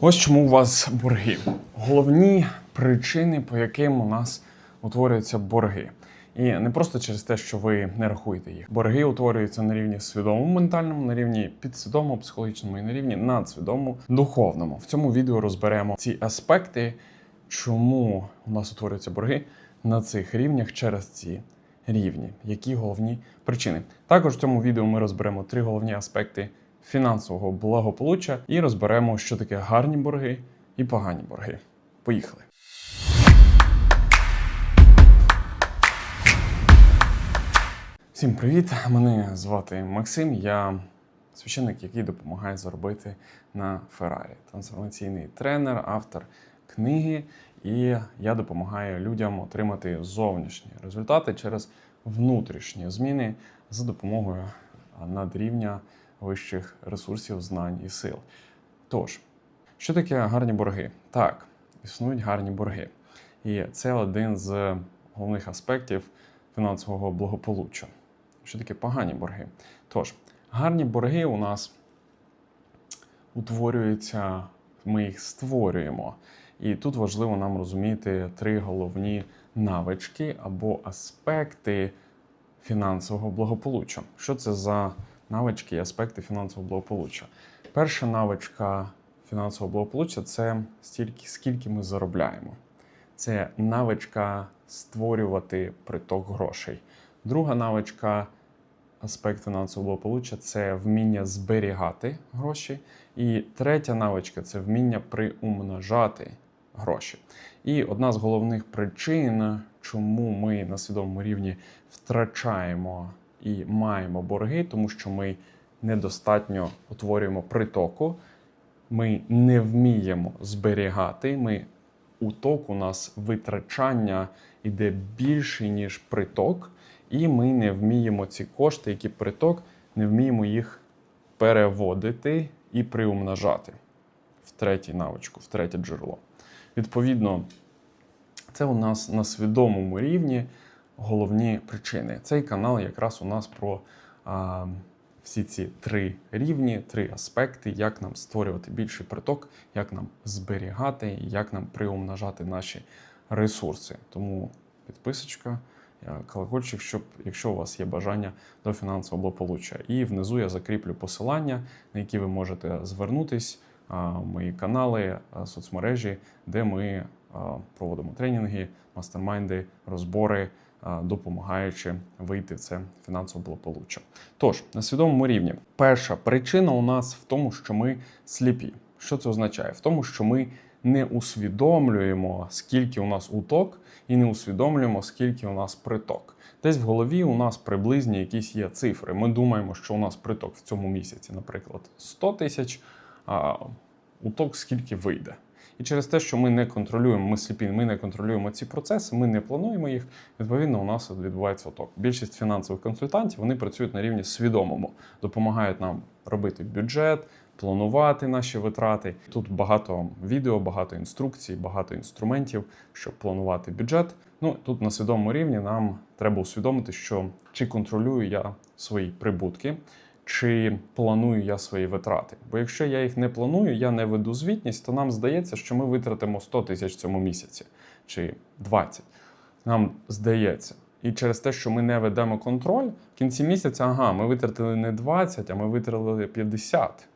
Ось чому у вас борги. Головні причини, по яким у нас утворюються борги. І не просто через те, що ви не рахуєте їх. Борги утворюються на рівні свідомому ментальному, на рівні підсвідомому, психологічному і на рівні надсвідомому, духовному. В цьому відео розберемо ці аспекти, чому у нас утворюються борги на цих рівнях через ці рівні. Які головні причини? Також в цьому відео ми розберемо три головні аспекти фінансового благополуччя і розберемо, що таке гарні борги і погані борги. Поїхали. Всім привіт! Мене звати Максим. Я священник, який допомагає заробити на Феррарі. Трансформаційний тренер, автор книги. І я допомагаю людям отримати зовнішні результати через внутрішні зміни за допомогою надрівня вищих ресурсів, знань і сил. Тож, що таке гарні борги? Так, існують гарні борги. І це один з головних аспектів фінансового благополуччя. Що таке погані борги? Тож, гарні борги у нас утворюються, ми їх створюємо. І тут важливо нам розуміти три головні навички або аспекти фінансового благополуччя. Що це за навички і аспекти фінансового благополуччя? Перша навичка фінансового благополуччя це стільки, скільки ми заробляємо. Це навичка створювати приток грошей. Друга навичка, аспект фінансового благополуччя це вміння зберігати гроші. І третя навичка це вміння приумножати гроші. І одна з головних причин, чому ми на свідомому рівні втрачаємо і маємо борги, тому що ми недостатньо утворюємо притоку, ми не вміємо зберігати. Ми уток у нас витрачання іде більше, ніж приток, і ми не вміємо ці кошти, які приток, не вміємо їх переводити і приумножати в третій навичку, в третє джерело. Відповідно, це у нас на свідомому рівні головні причини. Цей канал якраз у нас про а, всі ці три рівні, три аспекти, як нам створювати більший приток, як нам зберігати, як нам приумножати наші ресурси. Тому підписочка, колокольчик, щоб якщо у вас є бажання до фінансового благополуччя. І внизу я закріплю посилання, на які ви можете звернутись, мої канали, соцмережі, де ми проводимо тренінги, мастермайнди, розбори, допомагаючи вийти в це фінансове благополуччя. Тож, на свідомому рівні, перша причина у нас в тому, що ми сліпі. Що це означає? В тому, що ми не усвідомлюємо, скільки у нас уток, і не усвідомлюємо, скільки у нас приток. Десь в голові у нас приблизні якісь є цифри. Ми думаємо, що у нас приток в цьому місяці, наприклад, 100 тисяч, а уток скільки вийде. І через те, що ми не контролюємо, ми сліпі, ми не контролюємо ці процеси, ми не плануємо їх. Відповідно, у нас відбувається оток. Більшість фінансових консультантів вони працюють на рівні свідомому, допомагають нам робити бюджет, планувати наші витрати. Тут багато відео, багато інструкцій, багато інструментів, щоб планувати бюджет. Ну тут на свідомому рівні нам треба усвідомити, що чи контролюю я свої прибутки. Чи планую я свої витрати? Бо якщо я їх не планую, я не веду звітність, то нам здається, що ми витратимо 100 тисяч в цьому місяці чи 20. Нам здається. І через те, що ми не ведемо контроль, в кінці місяця, ага, ми витратили не 20, а ми витратили 50.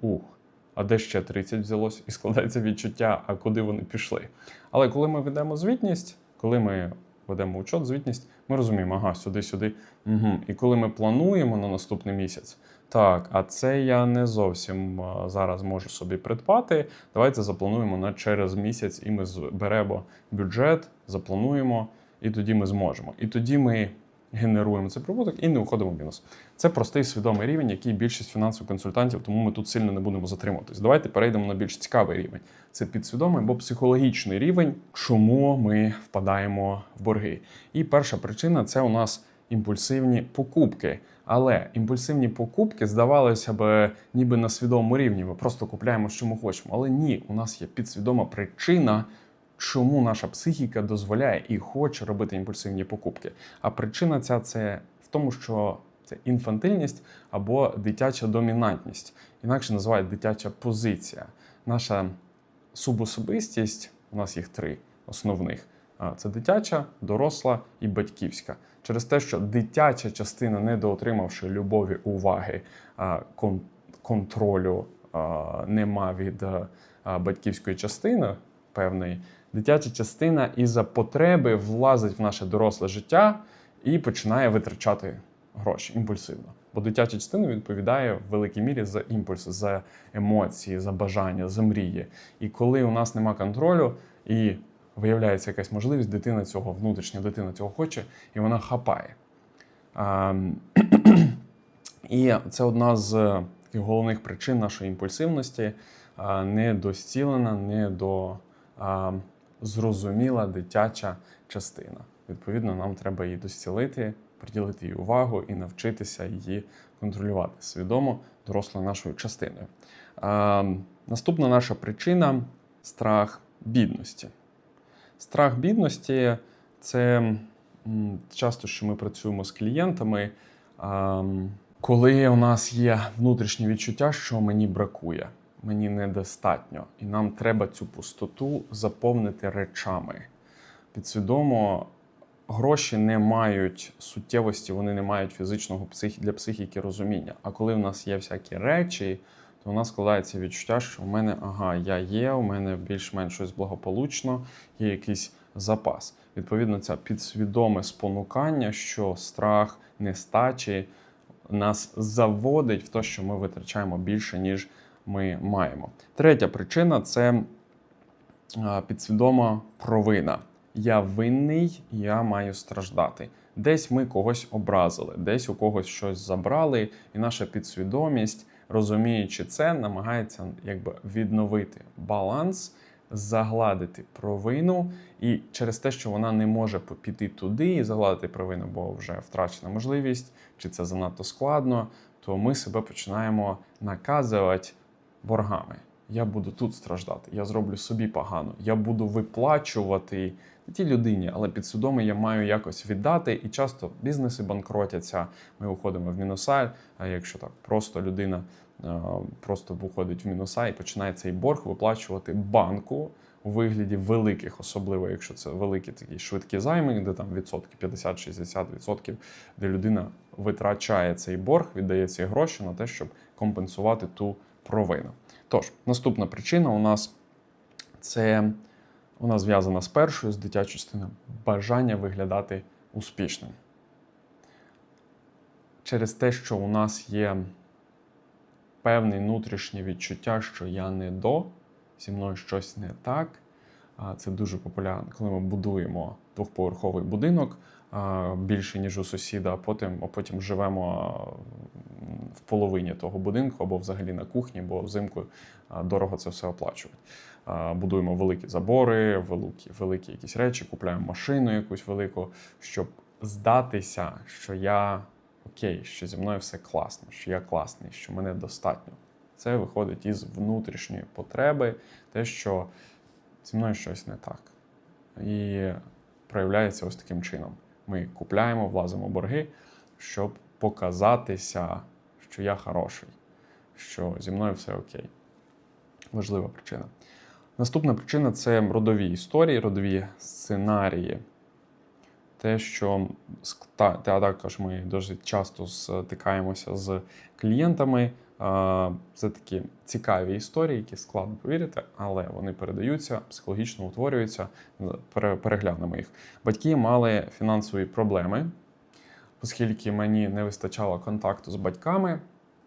Ух, а де ще 30 взялось? І складається відчуття, а куди вони пішли. Але коли ми ведемо звітність, коли ми ведемо учет, звітність, ми розуміємо, ага, сюди, сюди. Угу. І коли ми плануємо на наступний місяць, так, а це я не зовсім зараз можу собі придбати. Давайте заплануємо на через місяць, і ми зберемо бюджет, заплануємо, і тоді ми зможемо. І тоді ми генеруємо цей прибуток і не уходимо в мінус. Це простий свідомий рівень, який більшість фінансових консультантів, тому ми тут сильно не будемо затримуватись. Давайте перейдемо на більш цікавий рівень. Це підсвідомий або психологічний рівень, чому ми впадаємо в борги. І перша причина це у нас імпульсивні покупки. Але імпульсивні покупки здавалося б, ніби на свідомому рівні. Ми просто купляємо, що ми хочемо. Але ні, у нас є підсвідома причина. Чому наша психіка дозволяє і хоче робити імпульсивні покупки? А причина ця це в тому, що Це інфантильність або дитяча домінантність, інакше називають дитяча позиція. Наша субособистість, у нас їх три основних: це дитяча, доросла і батьківська. Через те, що дитяча частина, недоотримавши любові, уваги, контролю, нема від батьківської частини певної, дитяча частина із-за потреби влазить в наше доросле життя і починає витрачати гроші імпульсивно. Бо дитяча частина відповідає в великій мірі за імпульси, за емоції, за бажання, за мрії. І коли у нас нема контролю і виявляється якась можливість, дитина цього, внутрішня дитина цього хоче, і вона хапає. А, і це одна з головних причин нашої імпульсивності, а, недозцілена, недо а, зрозуміла дитяча частина. Відповідно, нам треба її дозцілити, приділити їй увагу і навчитися її контролювати свідомо дорослою нашою частиною. А, наступна наша причина страх бідності. Страх бідності це часто, що ми працюємо з клієнтами, коли у нас є внутрішнє відчуття, що мені бракує, мені недостатньо, і нам треба цю пустоту заповнити речами. Підсвідомо гроші не мають суттєвості, вони не мають фізичного для психіки розуміння. А коли в нас є всякі речі, то у нас складається відчуття, що у мене ага, я є, у мене більш-менш щось благополучно, є якийсь запас. Відповідно, це підсвідоме спонукання, що страх нестачі нас заводить в те, що ми витрачаємо більше, ніж ми маємо. Третя причина це підсвідома провина. Я винний, я маю страждати. Десь ми когось образили, десь у когось щось забрали, і наша підсвідомість, розуміючи це, намагається якби відновити баланс, загладити провину, і через те, що вона не може піти туди і загладити провину, бо вже втрачена можливість, чи це занадто складно, то ми себе починаємо наказувати боргами. Я буду тут страждати, я зроблю собі погано, я буду виплачувати не тій людині, але підсвідомо я маю якось віддати. І часто бізнеси банкротяться. Ми уходимо в мінуса. А якщо так просто людина е, просто виходить в мінуса і починає цей борг виплачувати банку у вигляді великих, особливо якщо це великі такі швидкі займи, де там відсотки 50-60 відсотків, де людина витрачає цей борг, віддає ці гроші на те, щоб компенсувати ту провину. Тож, наступна причина у нас це вона зв'язана з першою, з дитячою частиною бажання виглядати успішним. Через те, що у нас є певне внутрішнє відчуття, що я не до, зі мною щось не так. Це дуже популярно, коли ми будуємо двохповерховий будинок більше, ніж у сусіда, а потім, а потім живемо в половині того будинку або взагалі на кухні, бо взимку дорого це все оплачувати. Будуємо великі забори, великі, великі якісь речі, купляємо машину якусь велику, щоб здатися, що я окей, що зі мною все класно, що я класний, що мене достатньо. Це виходить із внутрішньої потреби, те, що зі мною щось не так. І проявляється ось таким чином. Ми купляємо, влазимо борги, щоб показатися, що я хороший, що зі мною все окей. Важлива причина. Наступна причина це родові історії, родові сценарії. Те, що та, та також ми досить часто стикаємося з клієнтами. Це такі цікаві історії, які складно повірити, але вони передаються, психологічно утворюються. Переглянемо їх. Батьки мали фінансові проблеми, оскільки мені не вистачало контакту з батьками,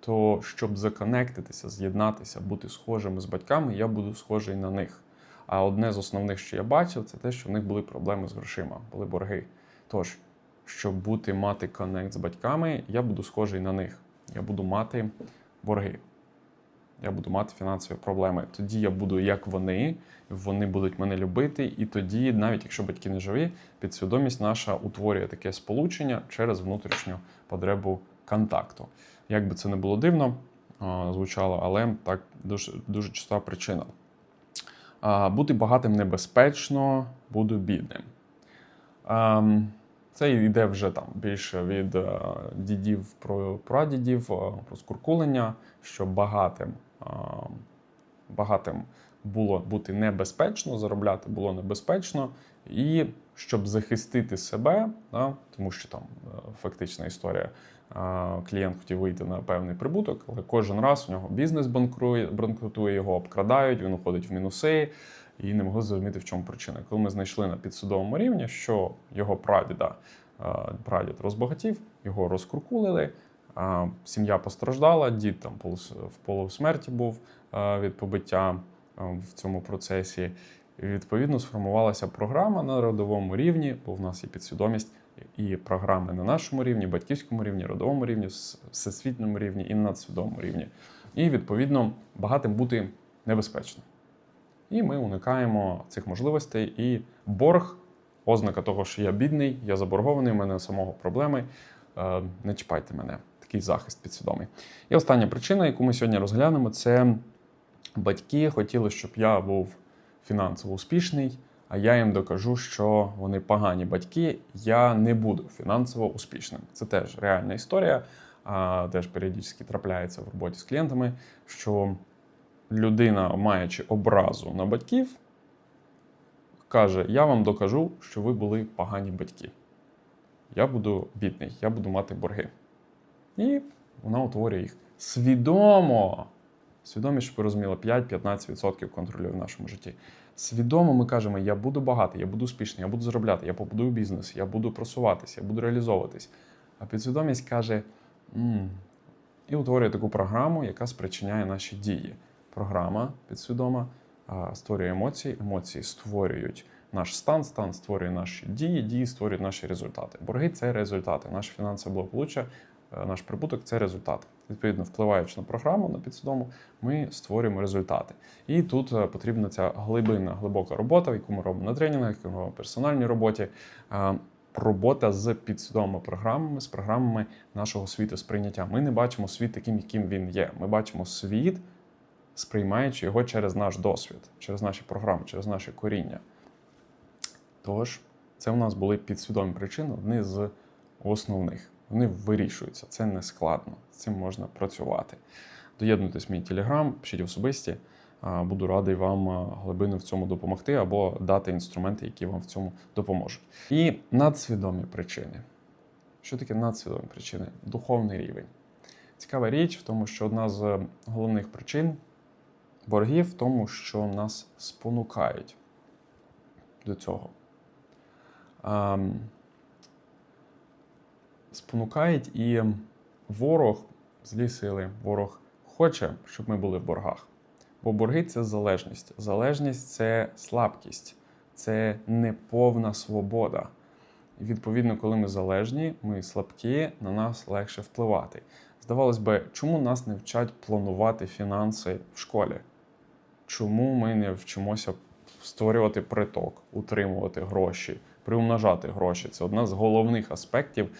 то щоб законектитися, з'єднатися, бути схожими з батьками, я буду схожий на них. А одне з основних, що я бачив, це те, що в них були проблеми з грошима, були борги. Тож, щоб бути мати коннект з батьками, я буду схожий на них. Я буду мати борги. Я буду мати фінансові проблеми. Тоді я буду як вони, вони будуть мене любити, і тоді, навіть якщо батьки не живі, підсвідомість наша утворює таке сполучення через внутрішню потребу контакту. Як би це не було дивно, звучало, але так дуже, дуже часта причина. Бути багатим небезпечно, буду бідним. Ем, Це йде вже там більше від е, дідів про прадідів, е, розкуркулення, що багатим, багатим було бути небезпечно, заробляти було небезпечно, і щоб захистити себе, да, тому що там е, фактична історія. е, Клієнт хотів вийти на певний прибуток, але кожен раз у нього бізнес банкрує, банкрутує, його обкрадають, він уходить в мінуси і не могли зрозуміти, в чому причина. Коли ми знайшли на підсудовому рівні, що його прадіда, е, прадід розбагатів, його розкуркулили, сім'я постраждала, дід там в полусмерті був е, від побиття е, в цьому процесі. І відповідно сформувалася програма на родовому рівні, бо в нас є підсвідомість і програми на нашому рівні, батьківському рівні, родовому рівні, всесвітньому рівні і надсвідомому рівні. І відповідно багатим бути небезпечно. І ми уникаємо цих можливостей. І борг, ознака того, що я бідний, я заборгований, у мене самого проблеми. Е, Не чіпайте мене. Такий захист підсвідомий. І остання причина, яку ми сьогодні розглянемо, це батьки хотіли, щоб я був фінансово успішний, а я їм докажу, що вони погані батьки, я не буду фінансово успішним. Це теж реальна історія, а, теж періодично трапляється в роботі з клієнтами, що людина, маючи образу на батьків, каже: Я вам докажу, що ви були погані батьки. Я буду бідний, я буду мати борги. І вона утворює їх свідомо. Свідомість, щоб ви розуміли, 5-15% контролює в нашому житті. Свідомо ми кажемо, я буду багатий, я буду успішний, я буду заробляти, я побудую бізнес, я буду просуватися, я буду реалізовуватись. А підсвідомість каже: «М». і утворює таку програму, яка спричиняє наші дії. Програма підсвідома створює емоції, емоції створюють наш стан, стан створює наші дії, дії створюють наші результати. Борги це результати. Наше фінансове благополуччя, наш прибуток це результат. Відповідно, впливаючи на програму на підсвідому, ми створюємо результати. І тут е, потрібна ця глибинна, глибока робота, яку ми робимо на тренінгах, яку ми робимо в персональній роботі. Е, Робота з підсвідомими програмами, з програмами нашого світу сприйняття. Ми не бачимо світ таким, яким він є. Ми бачимо світ, сприймаючи його через наш досвід, через наші програми, через наше коріння. Тож, це у нас були підсвідомі причини, одні з основних. Вони вирішуються, це не складно, з цим можна працювати. Доєднуйтесь мій телеграм, пишіть особисті. Буду радий вам глибину в цьому допомогти або дати інструменти, які вам в цьому допоможуть. І надсвідомі причини. Що таке надсвідомі причини? Духовний рівень. Цікава річ в тому, що одна з головних причин боргів в тому, що нас спонукають до цього. Спонукають і ворог, злі сили, ворог хоче, щоб ми були в боргах. Бо борги це залежність. Залежність це слабкість, це неповна свобода. І відповідно, коли ми залежні, ми слабкі, на нас легше впливати. Здавалось би, чому нас не вчать планувати фінанси в школі? Чому ми не вчимося створювати приток, утримувати гроші, приумножати гроші? Це одна з головних аспектів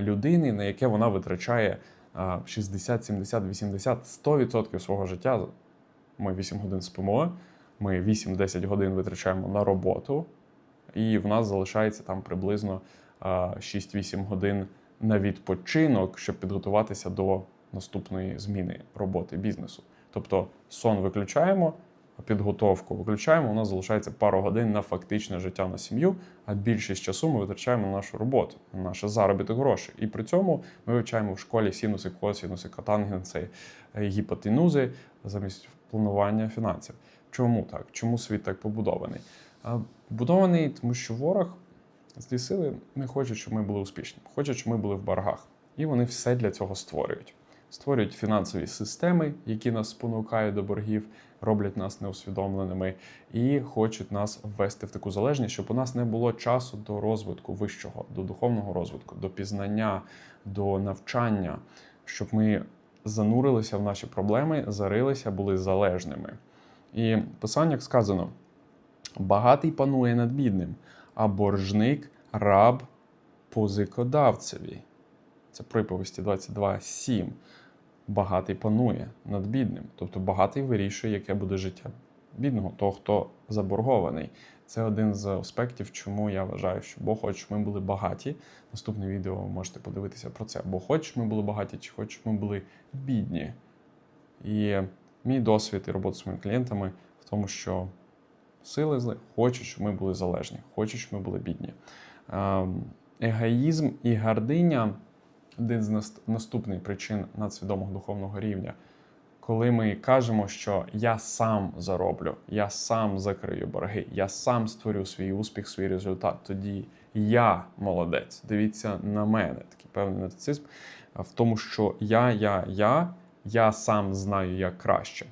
людини, на яке вона витрачає 60, 70, 80, 100% свого життя. Ми 8 годин спимо, ми 8-10 годин витрачаємо на роботу, і в нас залишається там приблизно 6-8 годин на відпочинок, щоб підготуватися до наступної зміни роботи бізнесу. Тобто сон виключаємо, підготовку виключаємо. У нас залишається пару годин на фактичне життя на сім'ю, а більшість часу ми витрачаємо на нашу роботу, на наш заробіток грошей. І при цьому ми вивчаємо в школі синуси, косінуси, катангенси, е, гіпотенузи замість планування фінансів. Чому так? Чому світ так побудований? А, Побудований, тому що ворог злі сили не хочуть, щоб ми були успішні, хочуть, щоб ми були в боргах. І вони все для цього створюють. Створюють фінансові системи, які нас спонукають до боргів, роблять нас неусвідомленими і хочуть нас ввести в таку залежність, щоб у нас не було часу до розвитку вищого, до духовного розвитку, до пізнання, до навчання, щоб ми занурилися в наші проблеми, зарилися, були залежними. І в писаннях сказано: багатий панує над бідним, а боржник раб позикодавцеві. Це приповісті 22.7. Багатий панує над бідним. Тобто багатий вирішує, яке буде життя бідного, того, хто заборгований. Це один з аспектів, чому я вважаю, що Бог хоче, ми були багаті. Наступне відео ви можете подивитися про це. Бо щоб ми були багаті, чи щоб ми були бідні. І мій досвід і робота з моїми клієнтами в тому, що сили зли хочуть, щоб ми були залежні, хочуть, щоб ми були бідні. Ем, Егоїзм і гординя один з наступних причин надсвідомого духовного рівня. Коли ми кажемо, що я сам зароблю, я сам закрию борги, я сам створю свій успіх, свій результат, тоді я молодець. Дивіться на мене, такий певний нарцисм в тому, що я, я, я, я сам знаю як краще.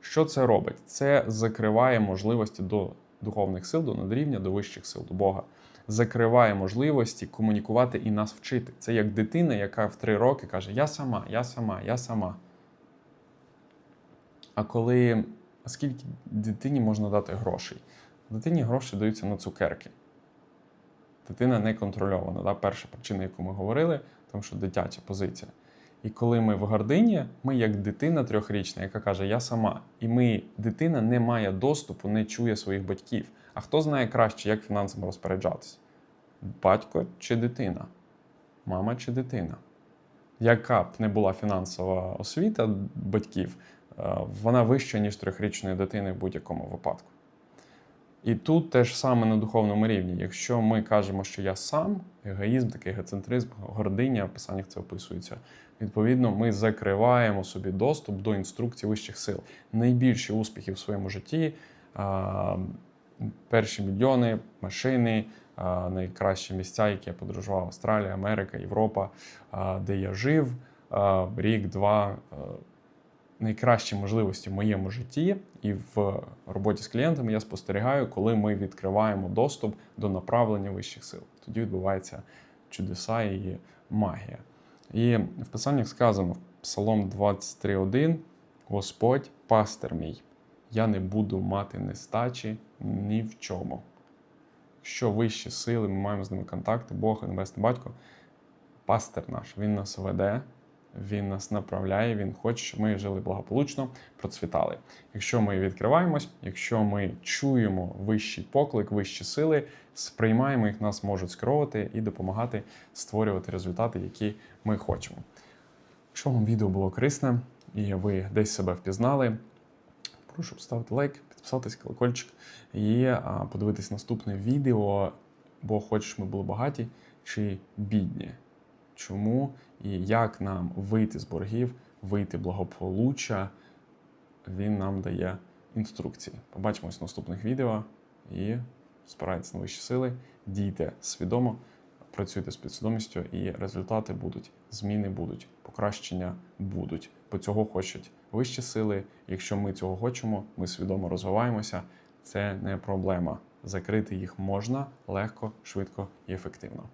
Що це робить? Це закриває можливості до духовних сил, до надрівня, до вищих сил, до Бога. Закриває можливості комунікувати і нас вчити. Це як дитина, яка в три роки каже: Я сама, я сама, я сама. А коли а скільки дитині можна дати грошей? Дитині гроші даються на цукерки. Дитина не контрольована. Да? Перша причина, яку ми говорили, тому що дитяча позиція. І коли ми в гордині, ми як дитина трьохрічна, яка каже Я сама. І ми, дитина не має доступу, не чує своїх батьків. А хто знає краще, як фінансами розпоряджатися? Батько чи дитина? Мама чи дитина? Яка б не була фінансова освіта батьків, е, вона вища, ніж трьохрічної дитини в будь-якому випадку. І тут теж саме на духовному рівні. Якщо ми кажемо, що я сам, егоїзм, такий егоцентризм, гординя, в писаннях це описується. Відповідно, ми закриваємо собі доступ до інструкцій вищих сил. Найбільші успіхи в своєму житті, перші мільйони, машини, найкращі місця, які я подорожував: Австралія, Америка, Європа, де я жив рік, два. найкращі можливості в моєму житті і в роботі з клієнтами я спостерігаю, коли ми відкриваємо доступ до направлення вищих сил. Тоді відбуваються чудеса і магія. І в писаннях сказано Псалом 23.1: Господь пастир мій, я не буду мати нестачі ні в чому. Що вищі сили, ми маємо з ними контакти, Бог Небесний Батько, пастир наш, Він нас веде, Він нас направляє, Він хоче, щоб ми жили благополучно, процвітали. Якщо ми відкриваємось, якщо ми чуємо вищий поклик, вищі сили, сприймаємо їх, нас можуть скеровувати і допомагати створювати результати, які ми хочемо. Якщо вам відео було корисне і ви десь себе впізнали, прошу поставити лайк, підписатись, колокольчик і подивитись наступне відео, бо хочеш, ми були багаті чи бідні. Чому і як нам вийти з боргів, вийти благополуччя, він нам дає інструкції. Побачимось в наступних відео і спирайтесь на вищі сили, дійте свідомо, працюйте з підсвідомістю, і результати будуть, зміни будуть, покращення будуть. Бо цього хочуть вищі сили. Якщо ми цього хочемо, ми свідомо розвиваємося. Це не проблема. Закрити їх можна легко, швидко і ефективно.